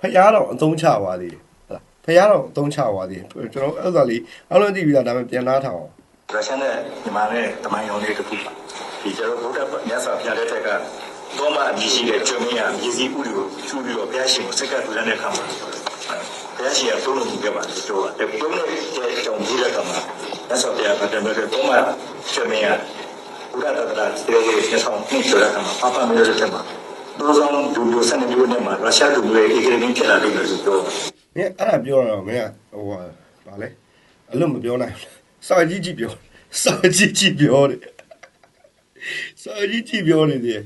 ဖျားတော့အသုံးချသွားသေးတယ်ဟုတ်လားဖျားတော့အသုံးချသွားသေးတယ်ကျွန်တော်အဲ့ဒါလေးအားလုံးသိပြီလားဒါပေမဲ့ပြန်နားထောင်အောင်ရုရှားနဲ့မြန်မာနဲ့တမိုင်းရောင်လေးတစ်ခုပါဒီကျွန်တော်ဗုဒ္ဓမြတ်စွာဘုရားတဲ့ထက်ကတော့မှအမည်ရှိတဲ့ကျွမ်းမရရည်စည်းဥတွေကိုကျူပြီးတော့ဘုရားရှင်ကိုစက္ကပ်ထူတဲ့အခါမှာဘုရားရှင်ကသုံးလို့ပြပါလို့ပြောတာဒီသုံးတဲ့ကြောင့်ဒီတဲ့အခါမှာမြတ်စွာဘုရားကတည်းကတော့မှကျွမ်းမရဘုရားတတရာစေရေးဆက်ဆောင်နေကြတဲ့အခါမှာပပမျိုးတဲ့မှာ တို့ဆောင်ဒူဒူစနေဒူနဲ့မှာရုရှားဒူတွေအေဂရင်းဖြစ်လာတယ်လို့ပြောမင်းအဲ့ဒါပြောတော့မင်းကဟိုဟာဗာလဲအလို့မပြောနိုင်ဘူးစာကြီးကြီးပြောစာကြီးကြီးပြောတယ်စာကြီးကြီးပြောနေတယ်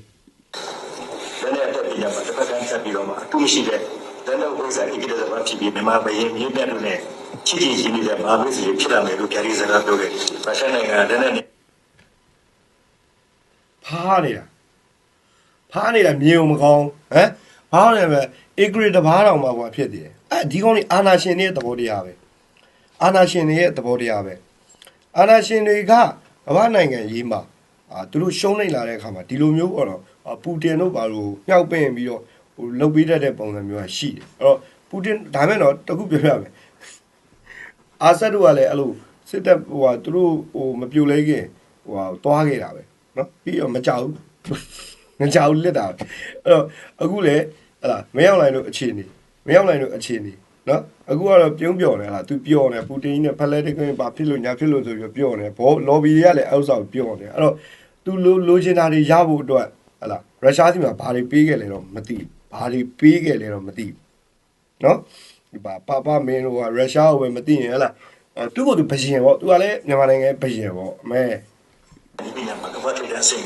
လည်းနဲ့တက်ပြီးရမှာတစ်ဖက်ကဆက်ပြီးတော့မှအတူရှိတဲ့လက်တော့ဝိဇ္ဇာဣတိရဘာဖြစ်ပြီးမြန်မာဘယင်းမြင့်မြတ်လို့နဲ့ချစ်ချစ်ချင်းနေတဲ့မာမစ်စီဖြစ်လာမယ်လို့ကြရီစကားပြောခဲ့တယ်။ရုရှားနိုင်ငံကလည်းနဲ့ဖားနေတာ ဖားနေတာမြင်ုံမကောင်းဟမ်ဘာလဲပဲအေဂရီတဘာတောင်မှကွာဖြစ်တယ်အဲ့ဒီကောင်းနေအာနာရှင်တွေရဲ့သဘောတရားပဲအာနာရှင်တွေရဲ့သဘောတရားပဲအာနာရှင်တွေကကမ္ဘာနိုင်ငံရေးမှာအာသူတို့ရှုံးနိုင်လာတဲ့အခါမှာဒီလိုမျိုးပေါ့နော်ပူတင်တို့ဘာလို့မြောက်ပင့်ပြီးတော့ဟိုလှုပ်ပေးတတ်တဲ့ပုံစံမျိုးကရှိတယ်အဲ့တော့ပူတင်ဒါမဲ့တော့တခုပြောပြမယ်အာဆတ်တို့ကလည်းအဲ့လိုစစ်တပ်ဟိုဟာသူတို့ဟိုမပြိုလဲခင်ဟိုဟာသွားခဲ့တာပဲနော်ပြီးတော့မကြောက်ဘူး မကြောက်လက်တာအဲ့တော့အခုလေဟလာမရောက်လိုက်လို့အခြေအနေမရောက်လိုက်လို့အခြေအနေနော်အခုကတော့ပြုံးပြော်နေဟာ तू ပြော်နေပူတင်ကြီးနဲ့ဖက်လက်တကွင်းဘာဖြစ်လို့ညာဖြစ်လို့ဆိုပြီးပြော်နေဘောလော်ဘီတွေကလည်းအောက်ဆောင်ပြော်နေအဲ့တော့ तू လိုလိုချင်တာတွေရဖို့အတွက်ဟလာရုရှားစီမှာဘာတွေပေးခဲ့လဲတော့မသိဘာတွေပေးခဲ့လဲတော့မသိနော်ဒီပါပပမင်းတို့ကရုရှားကိုပဲမသိရင်ဟလာသူ့ကိုသူဘယင်ပေါ့သူကလည်းမြန်မာနိုင်ငံဘယင်ပေါ့အမဲဒီနေ့မှာကဖတ်တဲ့ဆင်း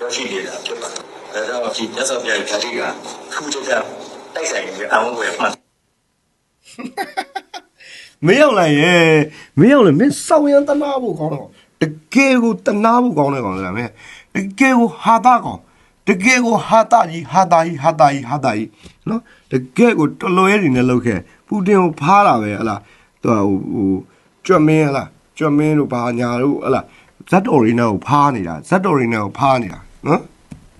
ရရှိနေတာဖြစ်ပါတယ် ဒါကြောင့်ဒီမြတ်စွာဘုရားရဲ့ဓာတိကထူးခြားတဲ့တိုက်ဆိုင်ပြီးအဝန်းကိုမှတ်မင်းရောက်လာရဲ့မင်းရောက်လာမင်းစောင်းရန်တနာဖို့ကောင်းတော့တကယ်ကိုတနာဖို့ကောင်းတယ်ကောင်းတယ်မင်းတကယ်ကိုဟာတာကောင်းတကယ်ကိုဟာတာကြီးဟာတာကြီးဟာတာကြီးဟာတာကြီးနော်တကယ်ကိုတလွဲနေနဲ့လောက်ခဲ့ပူတင်ကိုဖားတာပဲဟလားသူကဟိုဟိုကြွတ်မင်းဟလားကြွတ်မင်းတို့ဘာညာတို့ဟလားဇတ်တော်ရီနာကိုဖားနေတာဇတ်တော်ရီနာကိုဖားနေတာနော်